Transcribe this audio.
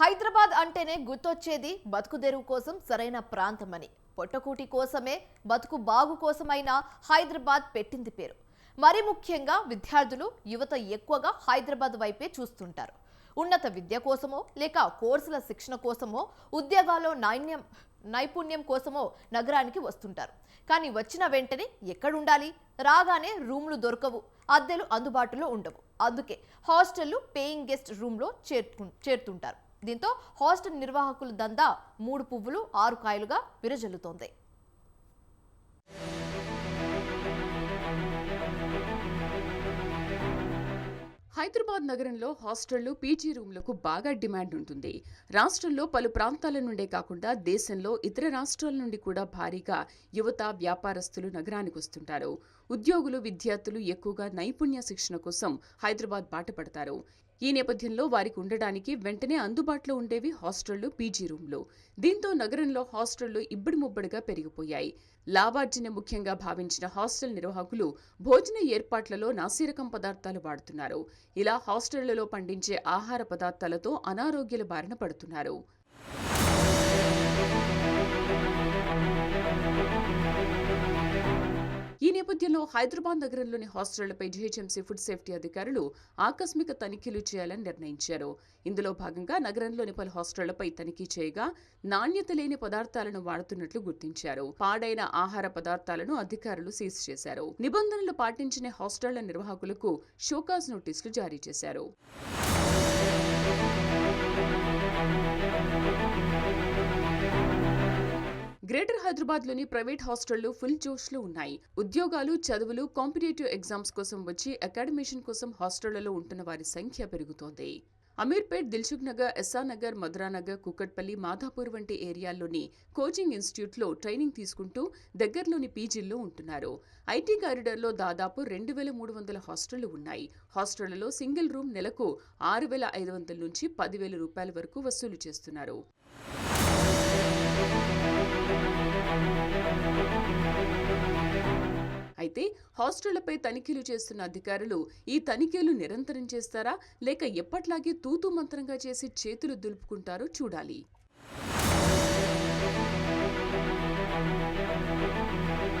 హైదరాబాద్ అంటేనే గుర్తొచ్చేది బతుకు తెరువు కోసం సరైన ప్రాంతమని. పొట్టకూటి కోసమే బతుకు బాగు కోసమైనా హైదరాబాద్ పెట్టింది పేరు. మరి ముఖ్యంగా విద్యార్థులు యువత ఎక్కువగా హైదరాబాద్ వైపే చూస్తుంటారు. ఉన్నత విద్య కోసమో లేక కోర్సుల శిక్షణ కోసమో ఉద్యోగాల్లో నాణ్యం నైపుణ్యం కోసమో నగరానికి వస్తుంటారు. కానీ వచ్చిన వెంటనే ఎక్కడుండాలి? రాగానే రూమ్లు దొరకవు అద్దెలు అందుబాటులో ఉండవు. అందుకే హాస్టళ్ళు పేయింగ్ గెస్ట్ రూమ్లో చేర్చు చేరుతుంటారు. దీంతో హాస్టల్ నిర్వాహకుల దందా మూడు పువ్వులు ఆరు కాయలుగా విరజల్లుతోంది. హైదరాబాద్ నగరంలో హాస్టళ్ళు పీజీ రూమ్లకు బాగా డిమాండ్ ఉంటుంది. రాష్ట్రంలో పలు ప్రాంతాల నుండే కాకుండా దేశంలో ఇతర రాష్ట్రాల నుండి కూడా భారీగా యువత వ్యాపారస్తులు నగరానికి వస్తుంటారు. ఉద్యోగులు విద్యార్థులు ఎక్కువగా నైపుణ్య శిక్షణ కోసం హైదరాబాద్ బాటపడతారు. ఈ నేపథ్యంలో వారికి ఉండడానికి వెంటనే అందుబాటులో ఉండేవి హాస్టళ్ళు పీజీ రూమ్లు. దీంతో నగరంలో హాస్టళ్ళు ఇబ్బడి ముబ్బడిగా పెరిగిపోయాయి. లాభార్జన ముఖ్యంగా భావించిన హాస్టల్ నిర్వాహకులు భోజన ఏర్పాట్లలో నాసిరకం పదార్థాలు వాడుతున్నారు. ఇలా హాస్టళ్ళలో పండించే ఆహార పదార్థాలతో అనారోగ్యాల బారిన పడుతున్నారు. నేపథ్యంలో హైదరాబాద్ నగరంలోని హాస్టళ్ళపై జీహెచ్ఎంసీ ఫుడ్ సేఫ్టీ అధికారులు ఆకస్మిక తనిఖీలు చేయాలని నిర్ణయించారు. ఇందులో భాగంగా నగరంలోని పలు హాస్టళ్ళపై తనిఖీ చేయగా నాణ్యత లేని పదార్థాలను వాడుతున్నట్లు గుర్తించారు. పాడైన ఆహార పదార్థాలను అధికారులు సీజ్ చేశారు. నిబంధనలు పాటించిన హాస్టళ్ళ నిర్వాహకులకు షోకాజ్ నోటీసులు జారీ చేశారు. గ్రేటర్ హైదరాబాద్లోని ప్రైవేట్ హాస్టళ్ళు ఫుల్ జోష్లో ఉన్నాయి. ఉద్యోగాలు చదువులు కాంపిటేటివ్ ఎగ్జామ్స్ కోసం వచ్చి అకాడమిషన్ కోసం హాస్టళ్ళలో ఉంటున్న వారి సంఖ్య పెరుగుతోంది. అమీర్పేట్ దిల్సుఖ్ నగర్ ఎస్ఆర్ నగర్ మధురానగర్ కుక్కట్పల్లి మాధాపూర్ వంటి ఏరియాల్లోని కోచింగ్ ఇన్స్టిట్యూట్లో ట్రైనింగ్ తీసుకుంటూ దగ్గరలోని పీజీల్లో ఉంటున్నారు. ఐటీ కారిడార్లో దాదాపు రెండు వేల మూడు వందల హాస్టళ్ళు ఉన్నాయి. హాస్టళ్ళలో సింగిల్ రూమ్ నెలకు ఆరు వేల ఐదు వందల నుంచి పదివేల రూపాయల వరకు వసూలు చేస్తున్నారు. అయితే హాస్టళ్ళపై తనిఖీలు చేస్తున్న అధికారులు ఈ తనిఖీలు నిరంతరం చేస్తారా? లేక ఎప్పట్లాగే తూతూ మంత్రంగా చేసి చేతులు దులుపుకుంటారో చూడాలి.